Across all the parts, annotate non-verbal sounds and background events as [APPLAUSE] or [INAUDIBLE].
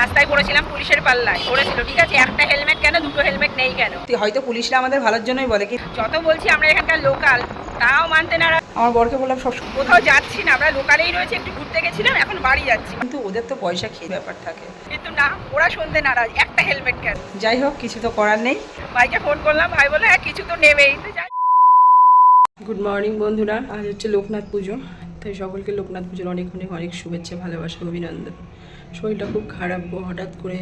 রাস্তায় পড়েছিলাম পুলিশের পাল্লায় পড়েছিল ঠিক আছে? একটা হেলমেট কেন দুটো হেলমেট নেই কেন? হয়তো পুলিশরা আমাদের ভালোর জন্যই বলে কি যত বলছি আমরা এখানকার লোকাল তাও মানতে না আমার বরকে বললাম সব কোথাও যাচ্ছি না আমরা লোকালেই রয়েছে একটু ঘুরতে গেছিলাম এখন বাড়ি যাচ্ছি। কিন্তু ওদের তো পয়সা খেয়ে ব্যাপার থাকে। কিন্তু না ওরা শুনতে নারাজ একটা হেলমেট কেন? যাই হোক কিছু তো করার নেই। ভাইকে ফোন করলাম ভাই বলে হ্যাঁ কিছু তো নেবেই। তো গুড মর্নিং বন্ধুরা। আজ হচ্ছে লোকনাথ পুজো। তাই সকলকে লোকনাথ পুজোর অনেক অনেক অনেক শুভেচ্ছা, ভালোবাসা, অভিনন্দন। শরীরটা খুব খারাপ হঠাৎ করে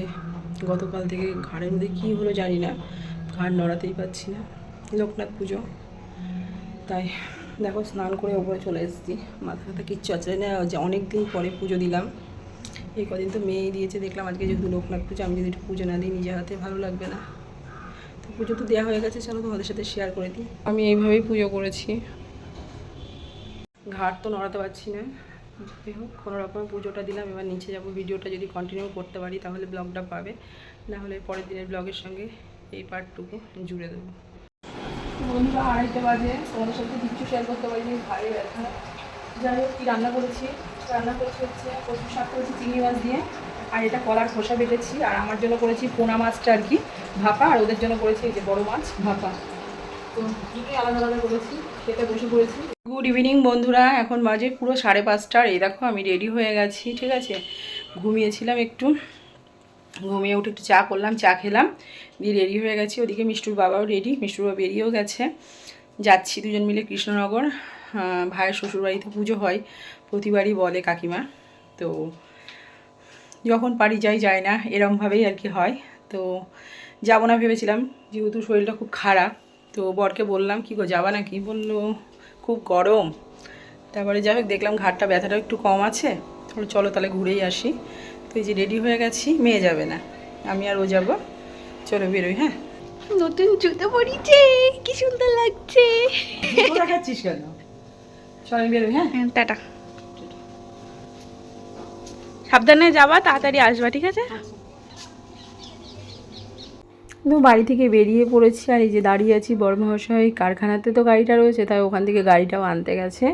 গতকাল থেকে ঘাড়ের মধ্যে কী হলো জানি না, ঘাড় নড়াতেই পারছি না। লোকনাথ পুজো। তাই দেখো স্নান করে ওপরে চলে এসেছি, মাথা ব্যথা কিচ্ছু আছে না, যে অনেক দিন পরে পুজো দিলাম। এই কদিন তো মেয়েই দিয়েছে, দেখলাম আজকে যেহেতু লোকনাথ পুজো, আমি যদি একটু পুজো না দিই, নিজের হাতে ভালো লাগবে না। তো পুজো তো দেওয়া হয়ে গেছে, চলো তোমাদের সাথে শেয়ার করে দিই। আমি এইভাবেই পুজো করেছি। ঘাট তো নড়াতে পারছি না। যাই হোক, কোনো রকম পুজোটা দিলাম, এবার নিচে যাব। ভিডিওটা যদি কন্টিনিউ করতে পারি, তাহলে ব্লগটা পাবে। না হলে পরের দিনের ব্লগের সঙ্গে এই পার্টটুকু জুড়ে দেবো। বন্ধুরা, আড়াইটে বাজে। তোমাদের সাথে কিচ্ছু শেয়ার করতে পারিনি, ভারী ব্যথা। যাই হোক, কী রান্না করেছি? রান্না করেছি হচ্ছে কচু শাক করেছি, চিংড়ি মাছ দিয়ে। আর এটা কলার খোসা বেটেছি। আর আমার জন্য করেছি পোনা মাছটা আর কি, ভাপা। আর ওদের জন্য করেছি এই যে বড় মাছ, ভাপা। তো আলাদা আলাদা করেছি পড়েছি। গুড ইভিনিং বন্ধুরা, এখন বাজে পুরো সাড়ে পাঁচটার। এই দেখো, আমি রেডি হয়ে গেছি, ঠিক আছে? ঘুমিয়েছিলাম একটু। ঘুমিয়ে উঠে একটু চা করলাম, চা খেলাম। দিয়ে রেডি হয়ে গেছি। ওদিকে মিষ্টুর বাবাও রেডি মিষ্টুর বাবা বেরিয়েও গেছে। যাচ্ছি দুজন মিলে কৃষ্ণনগর। ভাইয়ের শ্বশুরবাড়িতে পুজো হয়, প্রতিবারই বলে কাকিমা। তো যখন পারি যাই যায় না, এরমভাবেই আর কি হয়। তো যাব না ভেবেছিলাম, যেহেতু শরীরটা খুব খারাপ। তো বরকে বললাম কি গো যাবা নাকি? বলল খুব গরম। তারপরে যাই হোক দেখলাম ঘাটটা ব্যথাটা একটু কম আছে। তাহলে চলো তাহলে ঘুরেই আসি। তো এই যে রেডি হয়ে গেছি মেয়ে যাবে না। আমি আর ও যাব। চলো বেরোই হ্যাঁ? নতুন জুতো পরিছে কি সুন্দর লাগছে। দেখাচ্ছিস কেন? চল বেরোই হ্যাঁ? টাটা। সাবধানে যাবা তাড়াতাড়ি আসবা ঠিক আছে? তো বাড়ি থেকে বেরিয়ে পড়েছি আর এই যে দাঁড়িয়ে আছি বড় মহাশয় কারখানাতে তো গাড়িটা রয়েছে, তাই ওখান থেকে গাড়িটাও আনতে গেছে।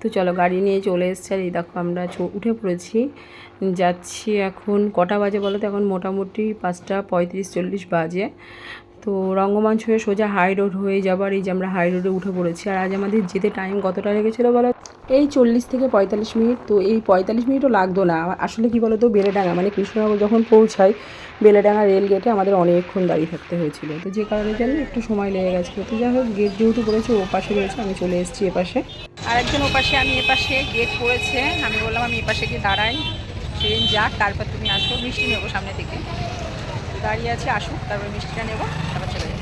তো চলো গাড়ি নিয়ে চলে এসছে আর এই দেখো আমরা উঠে পড়েছি। যাচ্ছি এখন কটা বাজে বলো তো? এখন মোটামুটি পাঁচটা পঁয়ত্রিশ চল্লিশ বাজে। তো রঙ্গমঞ্চ হয়ে সোজা হাই রোড হয়ে যাবার এই যে আমরা হাই রোডে উঠে পড়েছি। আর আজ আমাদের যেতে টাইম কতটা লেগেছিলো বলো? এই চল্লিশ থেকে পঁয়তাল্লিশ মিনিট। তো এই পঁয়তাল্লিশ মিনিটও লাগতো না। আসলে কি বলো তো বেলেডাঙ্গা মানে কৃষ্ণনগর যখন পৌঁছাই বেলেডাঙ্গা রেল গেটে আমাদের অনেকক্ষণ দাঁড়িয়ে থাকতে হয়েছিল। তো যে কারণে জন্য একটু সময় লেগে গেছিল। তো যাই হোক গেট যেহেতু পড়েছে ও পাশে রয়েছে আমি চলে এসেছি এ পাশে। আরেকজন ওপাশে আমি এপাশে গেট পড়েছে। আমি বললাম আমি এপাশে গিয়ে দাঁড়াই। ট্রেন যাক তারপর তুমি আসো। মিষ্টি নেব সামনে থেকে দাঁড়িয়ে আছে আসুক তারপর মিষ্টিটা নেব তারপর চলে যাব।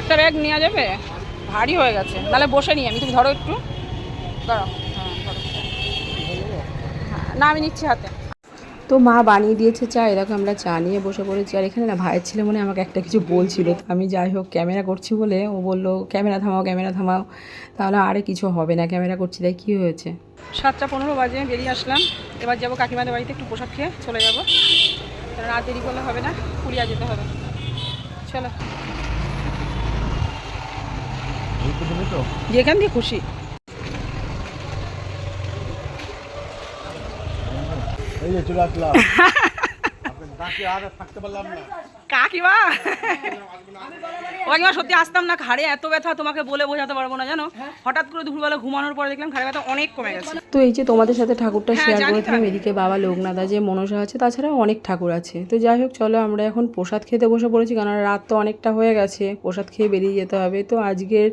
একটা ব্যাগ নেওয়া যাবে? ভারী হয়ে গেছে। তাহলে বসে নিই আমি তুমি ধরো একটু। ধরো। হ্যাঁ হ্যাঁ, না আমি নিচ্ছি হাতে। তো মা বানিয়ে দিয়েছে চা। এরকম আমরা চা নিয়ে বসে পড়েছি। আর এখানে না ভাইয়ের ছেলে মনে আমাকে একটা কিছু বলছিল। তো আমি যাই হোক ক্যামেরা করছি বলে ও বলল ক্যামেরা থামাও ক্যামেরা থামাও। তাহলে আরে কিছু হবে না ক্যামেরা করছি। তাই কী হয়েছে? সাতটা পনেরো বাজে বেরিয়ে আসলাম। এবার যাব কাকিমাদের বাড়িতে একটু পোশাক খেয়ে চলে যাব। কারণ আর দেরি করলে হবে না পুরিয়া যেতে হবে। চলো। যেখান দিয়ে খুশি এই যে চলে আসলাম। [LAUGHS] আর থাকতে পারলাম না। কাকিমা? কাকিমা সত্যি আসতাম না ঘাড়ে এত ব্যথা তোমাকে বলে বোঝাতে পারব না জানো? হঠাৎ করে দুপুরবেলা ঘুমানোর পরে দেখলাম ঘাড়ে ব্যথা অনেক কমে গেছে। তো এই যে তোমাদের সাথে ঠাকুরটা হ্যাঁ, শেয়ার তো করেছিলাম এদিকে বাবা লোকনাথা যে মনসা আছে তাছাড়াও অনেক ঠাকুর আছে। তো যাই হোক চলো আমরা এখন প্রসাদ খেতে বসে পড়েছি কারণ রাত তো অনেকটা হয়ে গেছে প্রসাদ খেয়ে বেরিয়ে যেতে হবে। তো আজকের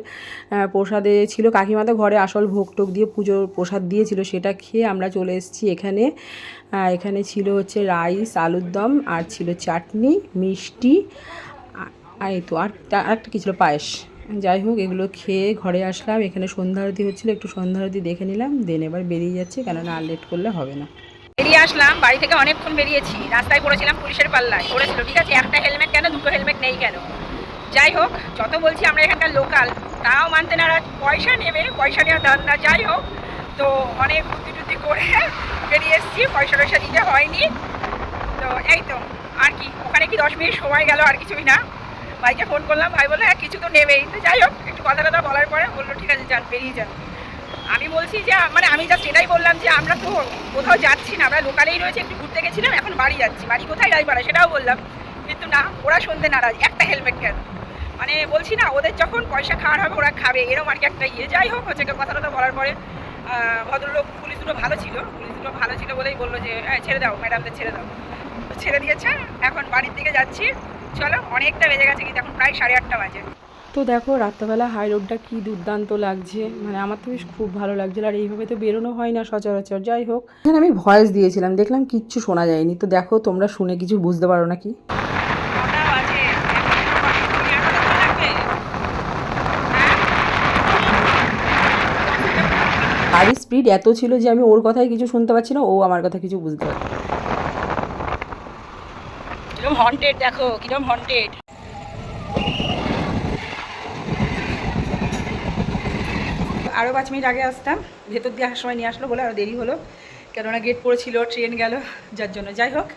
প্রসাদে ছিল কাকিমা তো ঘরে আসল ভোগ টোক দিয়ে পুজোর প্রসাদ দিয়েছিল সেটা খেয়ে আমরা চলে এসেছি এখানে। এখানে ছিল হচ্ছে রাইস আলুর দম আর ছিল চাটনি মিষ্টি আর এই তো, আর একটা কি ছিল? পায়েস। যাই হোক, এগুলো খেয়ে ঘরে আসলাম। এখানে সন্ধ্যা আরতি হচ্ছিল, একটু সন্ধ্যা আরতি দেখে নিলাম। দেন এবার বেরিয়ে যাচ্ছি, কেননা আর লেট করলে হবে না। বেরিয়ে আসলাম, বাড়ি থেকে অনেকক্ষণ বেরিয়েছি। রাস্তায় পড়েছিলাম পুলিশের পাল্লায়। পড়েছিল, ঠিক আছে, একটা হেলমেট কেন? দুটো হেলমেট নেই কেন? যাই হোক, যত বলছি আমরা এখানকার লোকাল তাও মানতে নারাজ। পয়সা নেবে, পয়সা নেওয়ার ধান্দা। যাই হোক, তো অনেক বুদ্ধি টুদ্ধি করে বেরিয়ে এসেছি। পয়সা টয়সা দিতে হয়নি। তো এই তো। আর কি? ওখানে কি দশ মিনিট সময় গেল আর কিছুই না? ভাইকে ফোন করলাম, ভাই বলল হ্যাঁ কিছু তো নেবেই। তো যাই হোক, একটু কথা টথা বলার পরে বলল, ঠিক আছে, যান, বেরিয়ে যান। আমি বলছি যে মানে আমি জাস্ট এটাই বললাম যে, আমরা তো কোথাও যাচ্ছি না, আমরা লোকালেই রয়েছে, একটু ঘুরতে গেছিলাম, এখন বাড়ি যাচ্ছি। বাড়ি কোথায়? রায়পাড়া সেটাও বললাম। কিন্তু না, ওরা শুনতে নারাজ, একটা হেলমেট কেন? মানে বলছি না, ওদের যখন পয়সা খাওয়ার হবে, ওরা খাবে এরকম আর কি একটা ইয়ে। যাই হোক, হচ্ছে কথা টথা বলার পরে ভদ্রলোক, পুলিশ দুটো ভালো ছিল, পুলিশ দুটো ভালো ছিল বলেই বলল যে হ্যাঁ ছেড়ে দাও, ম্যাডামদের ছেড়ে দাও। ছেড়ে দিয়েছে, এখন বাড়ির দিকে যাচ্ছি। চলো, অনেকটা বেজে গেছে, কিন্তু এখন প্রায় সাড়ে আটটা বাজে। তো দেখো, রাত্রেবেলা হাই রোডটা কী দুর্দান্ত লাগছে। মানে আমার তো বেশ খুব ভালো লাগছিল, আর এইভাবে তো বেরোনো হয় না সচরাচর। যাই হোক, এখানে আমি ভয়েস দিয়েছিলাম, দেখলাম কিচ্ছু শোনা যায়নি। তো দেখো, তোমরা শুনে কিছু বুঝতে পারো নাকি কটা বাজে তুমি এত সময় লাগবে হ্যাঁ গাড়ির স্পিড এত ছিল যে আমি ওর কথাই কিছু শুনতে পাচ্ছি না, ও আমার কথা কিছু বুঝতে পারছি। কিরম হন্টেড দেখো, কিরম হন্টেড আরও পাঁচ মিনিট আগে আসতাম, ভেতর দিয়ে আসার সময় নিয়ে আসলো বলে আরও দেরি হলো, কেননা গেট পড়েছিল ট্রেন গেল, যার জন্য। যাই হোক,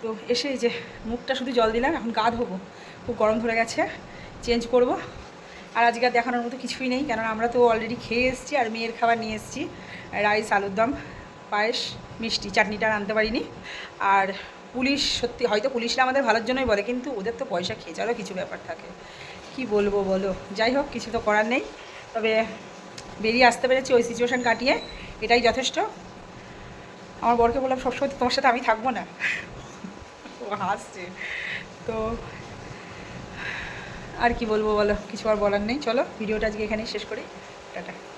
তো এসে যে মুখটা শুধু জল দিলাম, এখন গা ধোবো, খুব গরম ধরে গেছে চেঞ্জ করব। আর আজকে দেখানোর মতো কিছুই নেই, কেননা আমরা তো অলরেডি খেয়ে এসেছি আর মেয়ের খাবার নিয়ে এসেছি। রাইস, আলুর দম, পায়েস, মিষ্টি, চাটনিটা আনতে পারিনি। আর পুলিশ, সত্যি হয়তো পুলিশরা আমাদের ভালোর জন্যই বলে, কিন্তু ওদের তো পয়সা খেয়ে যাওয়ারও কিছু ব্যাপার থাকে। কি বলব বলো? যাই হোক, কিছু তো করার নেই। তবে বেরিয়ে আসতে পেরেছি ওই সিচুয়েশান কাটিয়ে। এটাই যথেষ্ট। আমার বরকে বললাম সবসময় তোমার সাথে আমি থাকব না। ও হাসছে। তো আর কি বলব বলো, কিছু আর বলার নেই। চলো, ভিডিওটা আজকে এখানেই শেষ করি। টাটা।